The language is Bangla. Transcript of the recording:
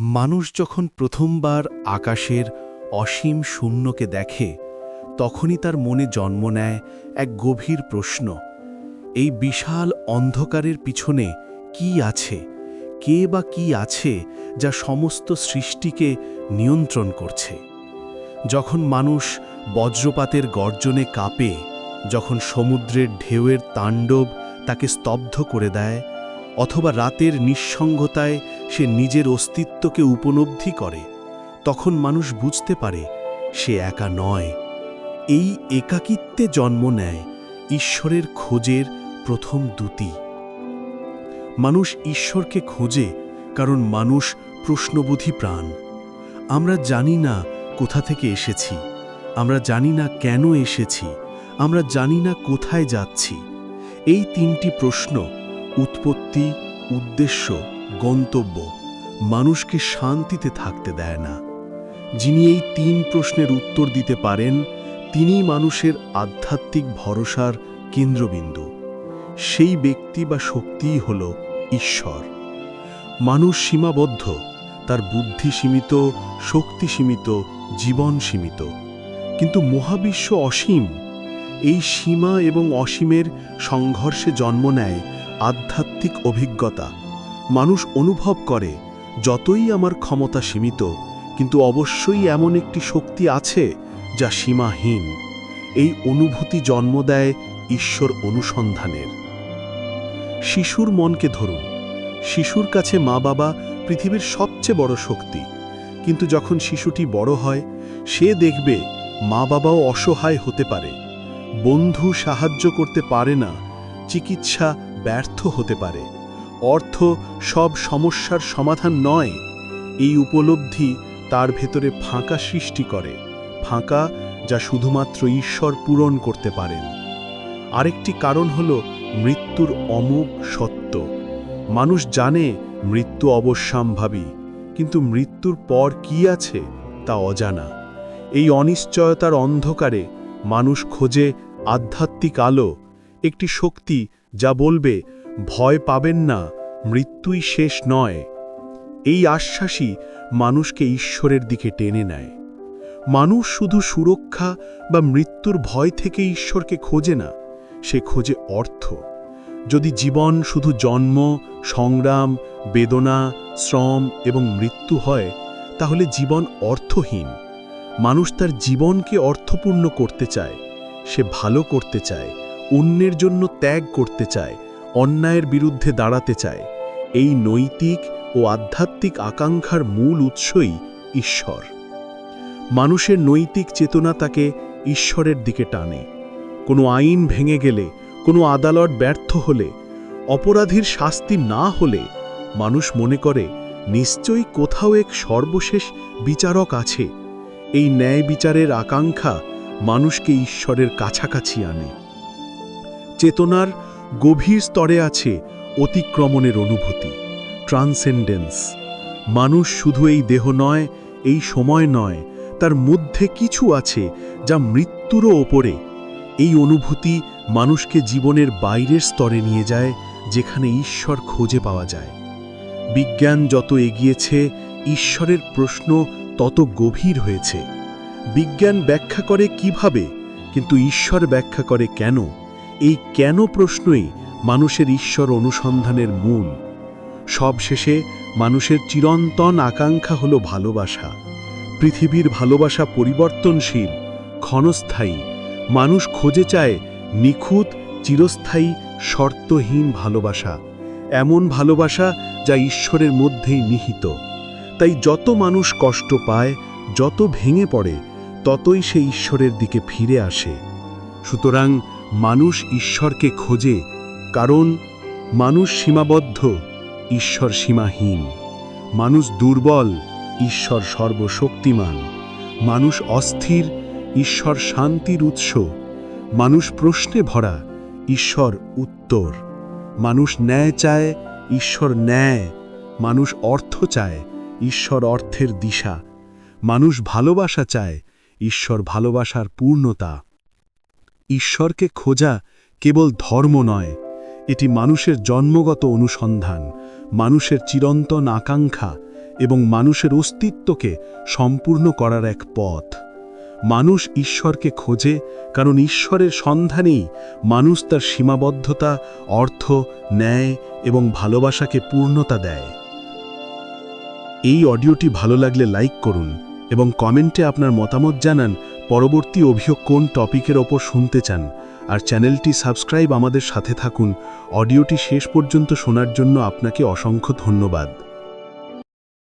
মানুষ যখন প্রথমবার আকাশের অসীম শূন্যকে দেখে, তখনই তার মনে জন্ম নেয় এক গভীর প্রশ্ন, এই বিশাল অন্ধকারের পিছনে কি আছে? কে বা কি আছে যা সমস্ত সৃষ্টিকে নিয়ন্ত্রণ করছে? যখন মানুষ বজ্রপাতের গর্জনে কাঁপে, যখন সমুদ্রের ঢেউয়ের তাণ্ডব তাকে স্তব্ধ করে দেয়, অথবা রাতের নিঃসঙ্গতায় সে নিজের অস্তিত্বকে উপলব্ধি করে, তখন মানুষ বুঝতে পারে সে একা নয়। এই একাকিত্বে জন্ম নেয় ঈশ্বরের খোঁজের প্রথম দূতি মানুষ ঈশ্বরকে খোঁজে কারণ মানুষ প্রশ্নবোধী প্রাণ। আমরা জানি না কোথা থেকে এসেছি, আমরা জানি না কেন এসেছি, আমরা জানি না কোথায় যাচ্ছি। এই তিনটি প্রশ্ন, উৎপত্তি, উদ্দেশ্য গন্তব্য। মানুষকে শান্তিতে থাকতে দেয় না। যিনি এই তিন প্রশ্নের উত্তর দিতে পারেন তিনি মানুষের আধ্যাত্মিক ভরসার কেন্দ্রবিন্দু। সেই ব্যক্তি বা শক্তিই হল ঈশ্বর। মানুষ সীমাবদ্ধ, তার বুদ্ধি সীমিত, শক্তি সীমিত, জীবন সীমিত। কিন্তু মহাবিশ্ব অসীম। এই সীমা এবং অসীমের সংঘর্ষে জন্ম নেয় আধ্যাত্মিক অভিজ্ঞতা। মানুষ অনুভব করে, যতই আমার ক্ষমতা সীমিত, কিন্তু অবশ্যই এমন একটি শক্তি আছে যা সীমাহীন। এই অনুভূতি জন্ম দেয় ঈশ্বর অনুসন্ধানের। শিশুর মনকে ধরুন। শিশুর কাছে মা বাবা পৃথিবীর সবচেয়ে বড় শক্তি। কিন্তু যখন শিশুটি বড় হয়, সে দেখবে মা বাবাও অসহায় হতে পারে। বন্ধু সাহায্য করতে পারে না, চিকিৎসা ব্যর্থ হতে পারে। অর্থ সব সমস্যার সমাধান নয়, এই উপলব্ধি তার ভেতরে ফাঁকা সৃষ্টি করে, ফাঁকা যা শুধুমাত্র ঈশ্বর পূরণ করতে পারেন। আরেকটি কারণ হল মৃত্যুর অমুক সত্য। মানুষ জানে মৃত্যু অবশ্যম্ভাবী, কিন্তু মৃত্যুর পর কি আছে তা অজানা। এই অনিশ্চয়তার অন্ধকারে মানুষ খোঁজে আধ্যাত্মিক আলো, একটি শক্তি যা বলবে ভয় পাবেন না, মৃত্যুই শেষ নয়। এই আশ্বাসই মানুষকে ঈশ্বরের দিকে টেনে নেয়। মানুষ শুধু সুরক্ষা বা মৃত্যুর ভয় থেকে ঈশ্বরকে খোঁজে না, সে খোঁজে অর্থ। যদি জীবন শুধু জন্ম, সংগ্রাম, বেদনা, শ্রম এবং মৃত্যু হয়, তাহলে জীবন অর্থহীন। মানুষ তার জীবনকে অর্থপূর্ণ করতে চায়, সে ভালো করতে চায়, অন্যের জন্য ত্যাগ করতে চায় অন্যায়ের বিরুদ্ধে দাঁড়াতে চায়। এই নৈতিক ও আধ্যাত্মিক আকাঙ্ক্ষার মূল উৎসই ঈশ্বর। মানুষের নৈতিক চেতনা তাকে ঈশ্বরের দিকে টানে। কোনো আইন ভেঙে গেলে, কোনো আদালত ব্যর্থ হলে, অপরাধীর শাস্তি না হলে, মানুষ মনে করে, নিশ্চয়ই কোথাও এক সর্বশেষ বিচারক আছে। এই ন্যায় বিচারের আকাঙ্ক্ষা মানুষকে ঈশ্বরের কাছাকাছি আনে। চেতনার গভীর স্তরে আছে অতিক্রমণের অনুভূতি ট্রান্সেন্ডেন্স মানুষ শুধু এই দেহ নয়, এই সময় নয়, তার মধ্যে কিছু আছে যা মৃত্যুরও ওপরে। এই অনুভূতি মানুষকে জীবনের বাইরের স্তরে নিয়ে যায়, যেখানে ঈশ্বর খোঁজে পাওয়া যায়। বিজ্ঞান যত এগিয়েছে, ঈশ্বরের প্রশ্ন তত গভীর হয়েছে। বিজ্ঞান ব্যাখ্যা করে কীভাবে, কিন্তু ঈশ্বর ব্যাখ্যা করে কেন? এই কেন প্রশ্নই মানুষের ঈশ্বর অনুসন্ধানের মূল। সবশেষে মানুষের চিরন্তন আকাঙ্ক্ষা হল ভালোবাসা। পৃথিবীর ভালোবাসা পরিবর্তনশীল, ক্ষণস্থায়ী। মানুষ খোঁজে চায় নিখুঁত, চিরস্থায়ী, শর্তহীন ভালোবাসা। এমন ভালোবাসা যা ঈশ্বরের মধ্যেই নিহিত। তাই যত মানুষ কষ্ট পায়, যত ভেঙে পড়ে, ততই সে ঈশ্বরের দিকে ফিরে আসে। সুতরাং মানুষ ঈশ্বরকে খোঁজে, কারণ মানুষ সীমাবদ্ধ, ঈশ্বর সীমাহীন। মানুষ দুর্বল, ঈশ্বর সর্বশক্তিমান। মানুষ অস্থির, ঈশ্বর শান্তির উৎস। মানুষ প্রশ্নে ভরা, ঈশ্বর উত্তর। মানুষ ন্যায় চায়, ঈশ্বর ন্যায়। মানুষ অর্থ চায়, ঈশ্বর অর্থের দিশা। মানুষ ভালোবাসা চায়, ঈশ্বর ভালোবাসার পূর্ণতা। ঈশ্বরকে খোঁজা কেবল ধর্ম নয়, এটি মানুষের জন্মগত অনুসন্ধান, মানুষের চিরন্তন আকাঙ্ক্ষা এবং মানুষের অস্তিত্বকে সম্পূর্ণ করার এক পথ। মানুষ ঈশ্বরকে খোঁজে কারণ ঈশ্বরের সন্ধানেই মানুষ তার সীমাবদ্ধতা, অর্থ, ন্যায় এবং ভালোবাসাকে পূর্ণতা দেয়। এই অডিওটি ভালো লাগলে লাইক করুন এবং কমেন্টে আপনার মতামত জানান পরবর্তী অভিযোগ কোন টপিকের ওপর শুনতে চান, আর চ্যানেলটি সাবস্ক্রাইব আমাদের সাথে থাকুন। অডিওটি শেষ পর্যন্ত শোনার জন্য আপনাকে অসংখ্য ধন্যবাদ।